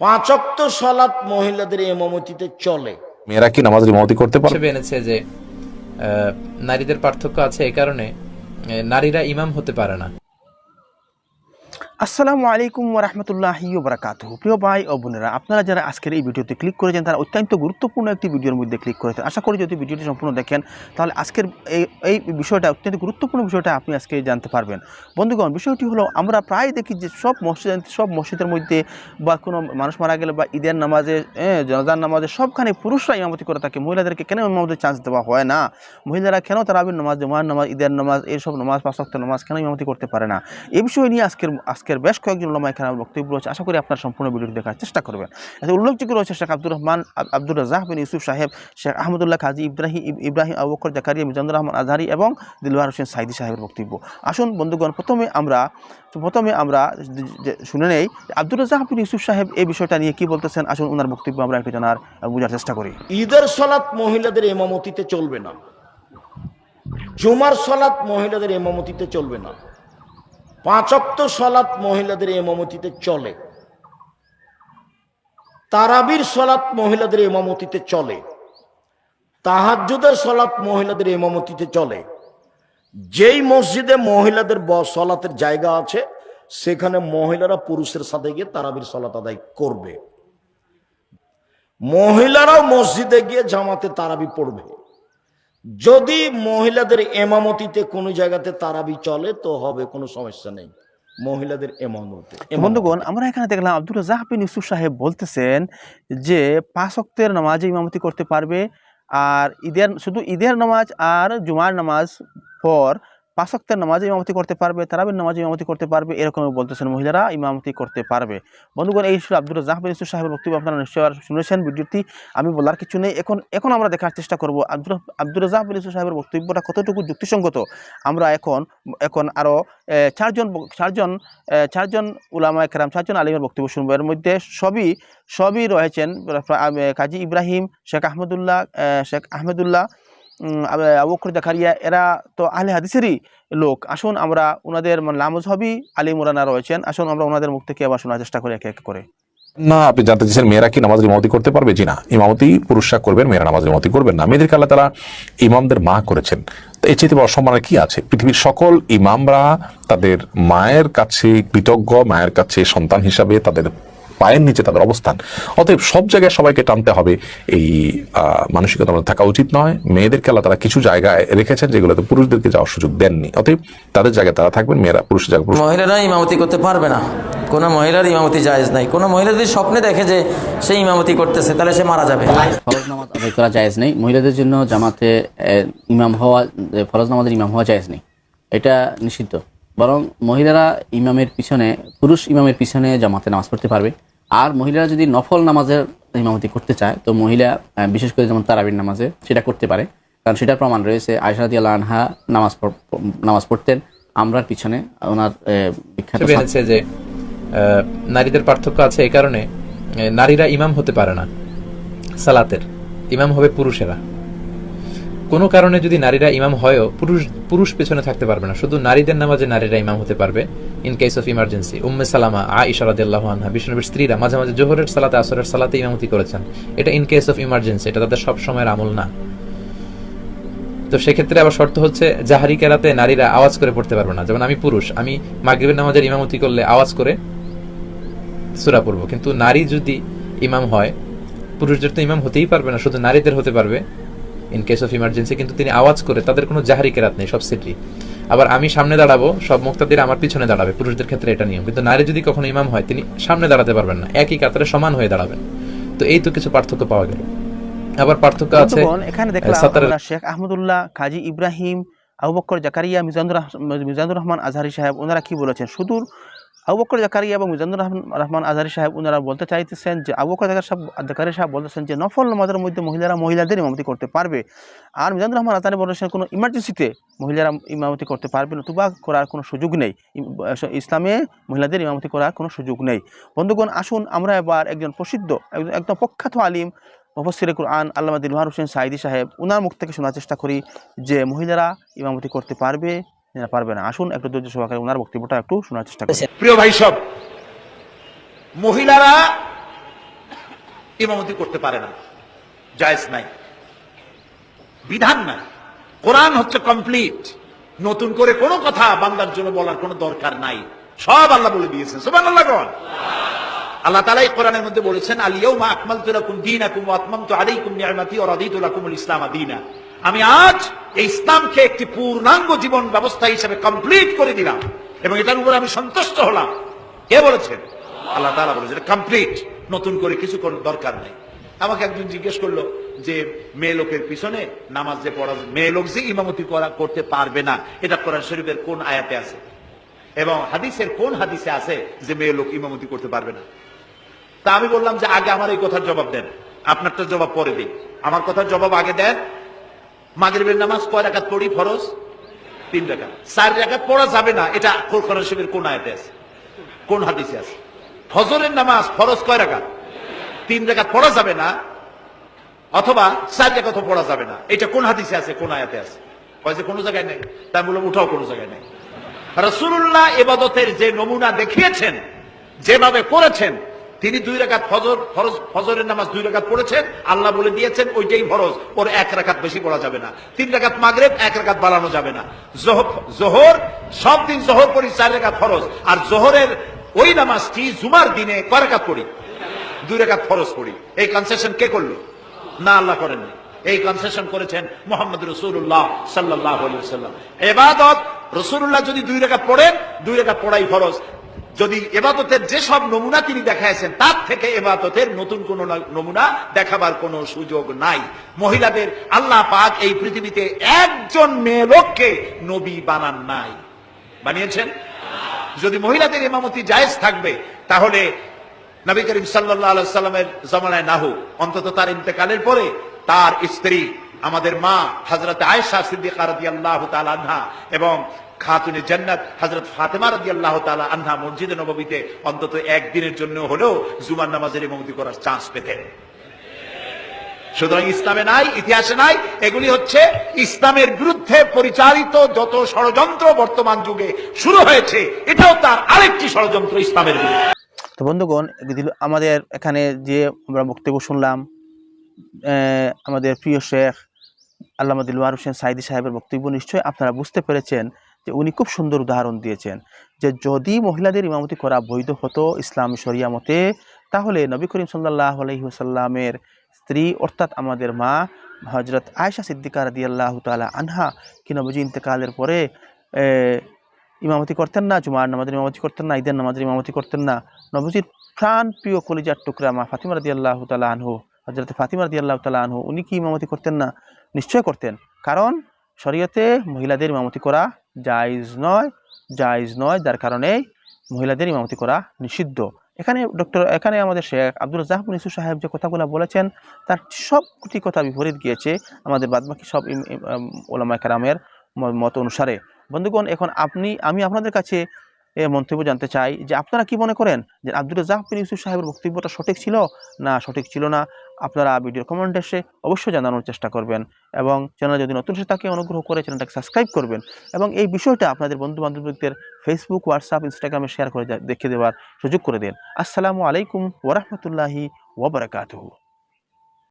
পাঁচক্ত সলাৎ মহিলাদের এমামতিতে চলে। মেয়েরা কি নামাজের ইমামতি করতে পারে এনেছে যে আহ, নারীদের পার্থক্য আছে এই কারণে নারীরা ইমাম হতে পারে না। আসসালামু আলাইকুম রহমতুল্লাহি বারাকাত প্রিয় ভাই ও বোনেরা, আপনারা যারা আজকের এই ভিডিওতে ক্লিক করেছেন, তারা অত্যন্ত গুরুত্বপূর্ণ একটি ভিডিওর মধ্যে ক্লিক করেছেন। আশা করি যদি ভিডিওটি সম্পূর্ণ দেখেন, তাহলে আজকের এই এই বিষয়টা, অত্যন্ত গুরুত্বপূর্ণ বিষয়টা আপনি আজকে জানতে পারবেন। বন্ধুগণ, বিষয়টি হলো, আমরা প্রায় দেখি যে সব মসজিদ, সব মসজিদের মধ্যে বা কোনো মানুষ মারা গেলে বা ঈদের নামাজে জনাজার নামাজে সবখানে পুরুষরা ইমামতি করে থাকে। মহিলাদেরকে কেন ইমামতির চান্স দেওয়া হয় না? মহিলারা কেন তারাবির নামাজ, জমার নামাজ, ঈদের নামাজ এইসব নামাজ পাঁচক্ত নামাজ কেন ইমামতি করতে পারে না? এই বিষয় নিয়ে আজকের আজকের বেশ কয়েকজন ওলামা এখানে বক্তব্য রয়েছে। আশা করি আপনার সম্পূর্ণ ভিডিওটি দেখার চেষ্টা করবেন। এতে উল্লেখযোগ্য রয়েছে শেখ আব্দুর রহমান, আব- আব্দুর রাজাহ বিন ইউসুফ সাহেব, শেখ আহমদুল্লাহ কাজী ইব্রাহিম ইব- ইব্রাহিম আবু বকর জাকারিয়া মিজানুর রহমান আজহারি এবং দিলওয়ার হোসেন সাইদি সাহেবের বক্তব্য। আসুন বন্ধুগণ, প্রথমে আমরা প্রথমে আমরা শুনে নেই আব্দুর রাজাহ বিন ইউসুফ সাহেব এই বিষয়টা নিয়ে কি বলতেছেন। আসুন ওনার বক্তব্য আমরা একটু জানার বোঝার চেষ্টা করি। ঈদের সলাৎ মহিলাদের এমামতিতে চলবে না। জুমার সলাৎ মহিলাদের এমামতিতে চলবে না। পাঁচক্ত সলাৎ মহিলাদের এমামতিতে চলে। তারাবির সলাৎ মহিলাদের এমামতিতে চলে। তাহাজ্জুদের সলাৎ মহিলাদের এমামতিতে চলে। যেই মসজিদে মহিলাদের সলাতের জায়গা আছে, সেখানে মহিলারা পুরুষের সাথে গিয়ে তারাবির সলাত আদায় করবে। মহিলারাও মসজিদে গিয়ে জামাতে তারাবি পড়বে। যদি মহিলাদের এমামতিতে কোনো জায়গাতে তারাবি চলে, তো হবে, কোনো সমস্যা নেই। মহিলাদের এমামতে বন্ধুগণ, আমরা এখানে দেখলাম আব্দুর রাজাহ বিন ইউসুফ সাহেব বলতেছেন যে পাঁচ অক্তের নামাজে ইমামতি করতে পারবে, আর ঈদের, শুধু ঈদের নামাজ আর জুমার নামাজ পর পাঁচ অক্তের নামাজে ইমামতি করতে পারবে, তারাবির নামাজে ইমামতি করতে পারবে এরকম বলতেছেন মহিলারা, ইমামতি করতে পারবে। বন্ধুগণ, এই ছিল আব্দুর রাজাহ বিন ইউসুফ সাহেবের বক্তব্য, আপনারা নিশ্চয় আর শুনেছেন ভিডিওটি, আমি বলার কিছু নেই। এখন এখন আমরা দেখার চেষ্টা করব আব্দুল আব্দুর রাজাহ বিন ইউসুফ সাহেবের বক্তব্যটা কতটুকু যুক্তিসঙ্গত? আমরা এখন এখন আরও চারজন চারজন চারজন উলামা একরাম, চারজন আলিমের বক্তব্য শুনব। এর মধ্যে সবই সবই রয়েছেন কাজী ইব্রাহিম, শেখ আহমদুল্লাহ শেখ আহমেদুল্লাহ উম, আব- জাকারিয়া এরা তো আহলে হাদিসেরই লোক। আসুন আমরা ওনাদের মানে লামজহবি আলী মুরানা রয়েছেন। আসুন আমরা ওনাদের মুখ থেকে আবার শোনার চেষ্টা করি এক এক করে। না আপনি জানতে চাইছেন মেয়েরা কি নামাজের ইমামতি করতে পারবে? জি না ইমামতি পুরুষরা করবেন মেয়েরা নামাজের ইমামতি করবেন না। মেয়েদেরকে আল্লাহ তারা ইমামদের মা করেছেন। তো এর চেয়ে অসম্মানের কি আছে? পৃথিবীর সকল ইমামরা তাদের মায়ের কাছে কৃতজ্ঞ মায়ের কাছে সন্তান হিসাবে তাদের পায়ের নিচে তাদের অবস্থান। অতএব সব জায়গায় সবাইকে টানতে হবে। এই আহ, মানসিকতা আমাদের থাকা উচিত নয়। মেয়েদেরকে আল্লাহ তারা কিছু জায়গায় রেখেছেন যেগুলোতে পুরুষদেরকে যাওয়ার সুযোগ দেননি। অতএব তাদের জায়গায় তারা থাকবেন মেয়েরা পুরুষের জায়গায় পুরুষ মহিলারা ইমামতি করতে পারবে না। কোনো মহিলার ইমামতি জায়েজ নাই। কোনো মহিলা যদি স্বপ্নে দেখে যে সে ইমামতি করতেছে তাহলে সে মারা যাবে। ফরজ নামাজ আদায় করা জায়েজ নেই। মহিলাদের জন্য জামাতে ইমাম হওয়া ফরজ নামাজের ইমাম হওয়া জায়েজ নেই। এটা নিষিদ্ধ। বরং মহিলারা ইমামের পিছনে পুরুষ ইমামের পিছনে জামাতে নামাজ পড়তে পারবে। আর মহিলারা যদি নফল নামাজের ইমামতি করতে চায় তো মহিলা বিশেষ করে যেমন তারাবির নামাজে সেটা করতে পারে। কারণ সেটা প্রমাণ রয়েছে আয়সাদি আল্লাহ আনহা নামাজ নামাজ পড়তেন। আমরার পিছনে ওনার বিখ্যাত এনেছে যে নারীদের পার্থক্য আছে এই কারণে নারীরা ইমাম হতে পারে না সালাতের। ইমাম হবে পুরুষেরা। কোনো কারণে যদি নারীরা ইমাম হয়ও পুরুষ পুরুষ পেছনে থাকতে পারবে না। শুধু নারীদের নামাজে নারীরা ইমাম হতে পারবে। In case of emergency Umme Salama আ ইশারাদিল্লাহ আনহা, বিষ্ণুনবীর স্ত্রীরা মাঝে মাঝে জোহরের সালাতে, আসরের সালাতে ইমামতি করেছেন। এটা ইন কেস অফ ইমার্জেন্সি এটা তাদের সব সময়ের আমল না। তো সেক্ষেত্রে আবার শর্ত হচ্ছে, জাহারি কেরাতে নারীরা আওয়াজ করে পড়তে পারবে না। যেমন আমি পুরুষ, আমি মাগরিবের নামাজের ইমামতি করলে আওয়াজ করে সুরা পড়ব। কিন্তু নারী যদি ইমাম হয়, পুরুষদের তো ইমাম হতেই পারবে না, শুধু নারীদের হতে পারবে। ইন কেস অফ ইমার্জেন্সি কিন্তু তিনি আওয়াজ করে, তাদের কোনো জাহারি কেরাত নেই, সব সিটি আবার আমি সামনে দাঁড়াবো সব মুক্তাদের আমার পিছনে দাঁড়াবে পুরুষদের ক্ষেত্রে এটা নিয়ম। কিন্তু নারী যদি কখনো ইমাম হয় তিনি সামনে দাঁড়াতে পারবেন না। একই কাতারে সমান হয়ে দাঁড়াবেন। তো এই তো কিছু পার্থক্য পাওয়া গেল। আবার পার্থক্য আছে এখানে দেখলাম শেখ আহমদুল্লাহ কাজী ইব্রাহিম আবু বকর জাকারিয়া মিজানুর মিজানুর রহমান আজহারি সাহেব ওনারা কি বলেছেন? শুধু আবু বকর জাকারিয়া এবং মিজানুর রহমান- আজহারি সাহেব ওনারা বলতে চাইতেছেন যে, আবুবকর জাকার সাহেব জাকারিয়া সাহেব বলতেছেন যে, নফল নামাজের মধ্যে মহিলারা মহিলাদের ইমামতি করতে পারবে। আর মিজানুর রহমান আজহারি বলেছেন, কোনো ইমার্জেন্সিতে মহিলারা ইমামতি করতে পারবে নতুবা করার কোনো সুযোগ নেই। ইসলামে মহিলাদের ইমামতি করার কোনো সুযোগ নেই। বন্ধুগণ, আসুন আমরা এবার একজন প্রসিদ্ধ, একজন একদম প্রখ্যাত আলিম মুফসির কুরআন আল্লামা দিলওয়ার হোসেন সাইদি সাহেব ওনার মুখ থেকে শোনার চেষ্টা করি যে, মহিলারা ইমামতি করতে পারবে পারবে না। আসুন, একটু ধৈর্য সহকারে ওনার বক্তব্যটা একটু শোনার চেষ্টা করি। প্রিয় ভাই সব, মহিলারা ইমামতি করতে পারে না। জায়েজ নাই। বিধান নাই। কোরআন হচ্ছে কমপ্লিট নতুন করে কোনো কথা বাংলার জন্য বলার কোনো দরকার নাই। সব আল্লাহ বলে দিয়েছেন। সুবহানাল্লাহ কোন আল্লাহ তাআলা এই কোরআনের মধ্যে বলেছেন আলিয়াউমা আকমালতু লাকুম দীনাকুম ওয়া আতমামতু আলাইকুম নি'মাতি ওয়া রাদিতু লাকুমুল ইসলাম দীনা। আমি আজ এই ইসলামকে একটি পূর্ণাঙ্গ জীবন ব্যবস্থা হিসেবে কমপ্লিট করে দিলাম এবং এটার উপর আমি সন্তুষ্ট হলাম। কে বলেছেন? আল্লাহ তাআলা বলেছেন কমপ্লিট নতুন করে কিছু দরকার নেই। আমাকে একজন জিজ্ঞেস করল যে, মেয়ে লোকের পিছনে নামাজ যে পড়া মেয়ে লোক যে ইমামতি করা, করতে পারবে না, এটা কোরআন শরীফের কোন আয়াতে আছে? এবং হাদিসের কোন হাদিসে আছে যে মেয়ে লোক ইমামতি করতে পারবে না? তা আমি বললাম যে, আগে আমার এই কথার জবাব দেন। আপনারটা জবাব পরে দিন আমার কথার জবাব আগে দেন মাগরিবের নামাজ কয় রাকাত পড়ি? ফরজ? তিন রাকাত। চার রাকাত পড়া যাবে না। এটা কোরআন শরীফের কোন আয়াতে আছে? কোন হাদিসে আছে? ফজরের নামাজ ফরজ কয় রাকাত? তিন রাকাত পড়া যাবে না। অথবা চার রাকাত পড়া যাবে না। এটা কোন হাদিসে আছে? কোন আয়াতে আছে? কয় যে কোনো জায়গায় নেই। তাই বললাম উঠাও কোনো জায়গায় নেই। রসুল্লাহ এবাদতের যে নমুনা দেখিয়েছেন, যেভাবে করেছেন তিনি দুই রাকাত ফজর, ফরজ, ফজরের নামাজ দুই রাকাত পড়েছেন। আল্লাহ বলে দিয়েছেন, ওইটাই ফরজ। ওর এক রাকাত বেশি পড়া যাবে না। তিন রাকাত মাগরেব, এক রাকাত বাড়ানো যাবে না। জোহর সব দিন জোহর পড়ি, চার রাকাত ফরজ। আর জোহরের ওই নামাজটি জুমার দিনে কয় রাকাত পড়ি? দুই রেখাত ফরজ পড়ি। এই কনসেশন কে করল? না, আল্লাহ করেননি। এই কনসেশন করেছেন মোহাম্মদ রসুল্লাহ সাল্লাহ এবাদত রসুল্লাহ যদি দুই রেখা পড়েন, দুই রেখা পড়াই ফরজ। যদি এবাদতের যেসব নমুনা তিনি দেখাইছেন, তার থেকে এবাদতের নতুন কোন নমুনা দেখাবার কোনো সুযোগ নাই। মহিলাদের আল্লাহ পাক এই পৃথিবীতে একজন মেয়ে লোককে নবী বানান নাই। বানিয়েছেন? যদি মহিলাদের ইমামতি জায়েজ থাকবে, তাহলে নবী করিম সাল্লাহ সাল্লামের জমানায় না হোক অন্তত তার ইন্তেকালের পরে তার স্ত্রী, আমাদের মা হজরত আয়েশা সিদ্দিকা রাদিয়াল্লাহু তাআলা আনহা এবং খাতুনে জান্নাত হযরত ফাতেমা রাদিয়াল্লাহু তাআলা আনহা মসজিদে নববীতে অন্তত একদিনের জন্য হলেও জুমার নামাজের ইমামতি করার চান্স পেতেন। সুতরাং ইসলামে নাই, ইতিহাসে নাই, এগুলি হচ্ছে ইসলামের বিরুদ্ধে পরিচালিত যত ষড়যন্ত্র বর্তমান যুগে শুরু হয়েছে, এটাও তার আরেকটি ষড়যন্ত্র ইসলামের তো বন্ধুগণ আমাদের এখানে যে আমরা বক্তব্য শুনলাম আমাদের প্রিয় শেখ আল্লামা দিলওয়ার হোসেন সাইদি সাহেবের বক্তব্য নিশ্চয়ই আপনারা বুঝতে পেরেছেন। যে উনি খুব সুন্দর উদাহরণ দিয়েছেন যে যদি মহিলাদের ইমামতি করা বৈধ হতো ইসলাম শরিয়া মতে, তাহলে নবী করিম সাল্লাহ আলহিহাসাল্লামের স্ত্রী অর্থাৎ আমাদের মা হজরত আয়সা সিদ্দিকা রাদি আল্লাহ তালা আনহা কি নবীজি ইন্তেকালের পরে ইমামতি করতেন না, জুমার নামাজের ইমামতি করতেন না, ঈদের নামাজের ইমামতি করতেন না। নবজির প্রাণ প্রিয় কলিজার টুকরা মা ফাতিমা রাদি আল্লাহ তালা আনহু হজরত ফাতিমা রাদি আল্লাহ তালা আনহু, উনি কি ইমামতি করতেন না? নিশ্চয় করতেন। কারণ শরীয়তে মহিলাদের ইমামতি করা জায়জ নয় জায়জ নয়, যার কারণে মহিলাদের ইমামতি করা নিষিদ্ধ। এখানে ডক্টর, এখানে আমাদের শেখ আব্দুল জাহবুল ইসু সাহেব যে কথাগুলো বলেছেন, তার সবটি কথা বিপরীত গিয়েছে আমাদের বাদবাকি সব ওলামা কারামের মত অনুসারে। বন্ধুগণ, এখন আপনি, আমি আপনাদের কাছে এ মন্তব্য জানতে চাই যে আপনারা কি মনে করেন যে আব্দুল বিন ইউসুফ সাহেবের বক্তব্যটা সঠিক ছিল না সঠিক ছিল না? আপনারা ভিডিও কমেন্ট এসে অবশ্যই জানানোর চেষ্টা করবেন এবং চ্যানেল যদি নতুন এসে থাকে অনুগ্রহ করে চ্যানেলটাকে সাবস্ক্রাইব করবেন এবং এই বিষয়টা আপনাদের বন্ধু বান্ধবদের ফেসবুক হোয়াটসঅ্যাপ ইনস্টাগ্রামে শেয়ার করে দেখে দেওয়ার সুযোগ করে দেন। আসসালামু আলাইকুম ওরহমতুল্লাহি ওবরাকাতুহু